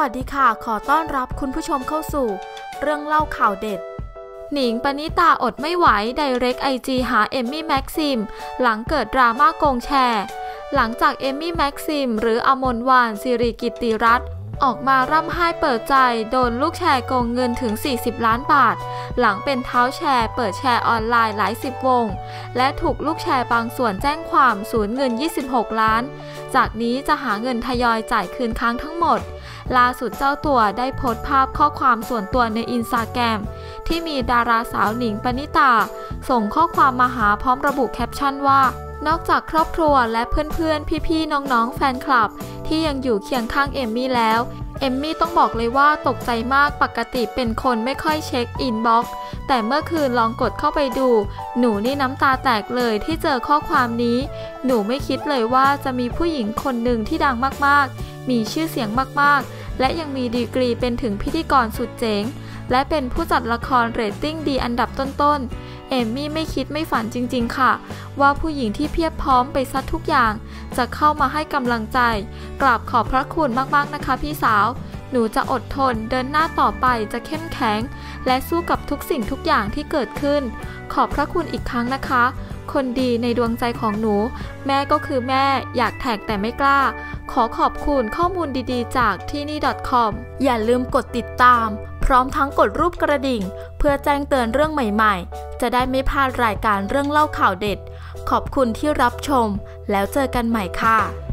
วัสดีค่ะ ขอต้อนรับคุณผู้ชมเข้าสู่ เรื่องเล่าข่าวเด็ด หนิงปณิตาอดไม่ไหวไดเรกไอจีหาเอมมี่แม็กซิม หลังเกิดดราม่าโกงแชร์ หลังจากเอมมี่แม็กซิม หรืออมนวานสิริกิติรัตน์ออกมาร่ำไห้เปิดใจ โดนลูกแชร์โกงเงินถึง 40 ล้านบาท หลังเป็นเท้าแชร์ เปิดแชร์ออนไลน์หลายสิบวง และถูกลูกแชร์บางส่วนแจ้งความสูญเงิน 26 ล้าน จากนี้จะหาเงินทยอยจ่ายคืนค้างทั้งหมด ล่าสุดเจ้าตัวได้โพสต์ภาพข้อความส่วนตัวในอินสตาแกรมที่มีดาราสาวหนิงปณิตา ส่งข้อความมาหาพร้อมระบุแคปชั่นว่า นอกจากครอบครัวและเพื่อนๆ พี่ๆ น้องๆ แฟนคลับ ที่ยังอยู่เคียงข้างเอมมี่แล้วเอมมี่ต้องบอกเลยว่าตกใจมากปกติเป็นคนไม่ค่อยเช็คอินบ็อกซ์แต่เมื่อคืนลองกดเข้าไปดู หนูนี่น้ำตาแตกเลยที่เจอข้อความนี้ หนูไม่คิดเลยว่าจะมีผู้หญิงคนหนึ่งที่ดังมากๆ มีชื่อเสียงมากๆ และยังมีดีกรีเป็นถึงพิธีกรสุดเจ๋ง และเป็นผู้จัดละครเรตติ้งดีอันดับต้นๆ เอมมี่ไม่คิดไม่ฝันจริงๆ ค่ะ ว่าผู้หญิงที่เพียบพร้อมไปซัดทุกอย่าง จะเข้ามาให้กำลังใจ กราบขอบพระคุณมากๆนะคะพี่สาว หนูจะอดทนเดินหน้าต่อไปจะเข้มแข็ง และสู้กับทุกสิ่งทุกอย่างที่เกิดขึ้น ขอบพระคุณอีกครั้งนะคะ คนดีในดวงใจของหนู แม่ก็คือแม่อยากแท็กแต่ไม่กล้า ขอขอบคุณข้อมูลดีๆ จากที่นี่ .com อย่าลืมกดติดตาม พร้อมทั้งกดรูปกระดิ่ง เพื่อแจ้งเตือนเรื่องใหม่ๆ จะได้ไม่พลาดรายการเรื่องเล่าข่าวเด็ด ขอบคุณที่รับชม แล้วเจอกันใหม่ค่ะ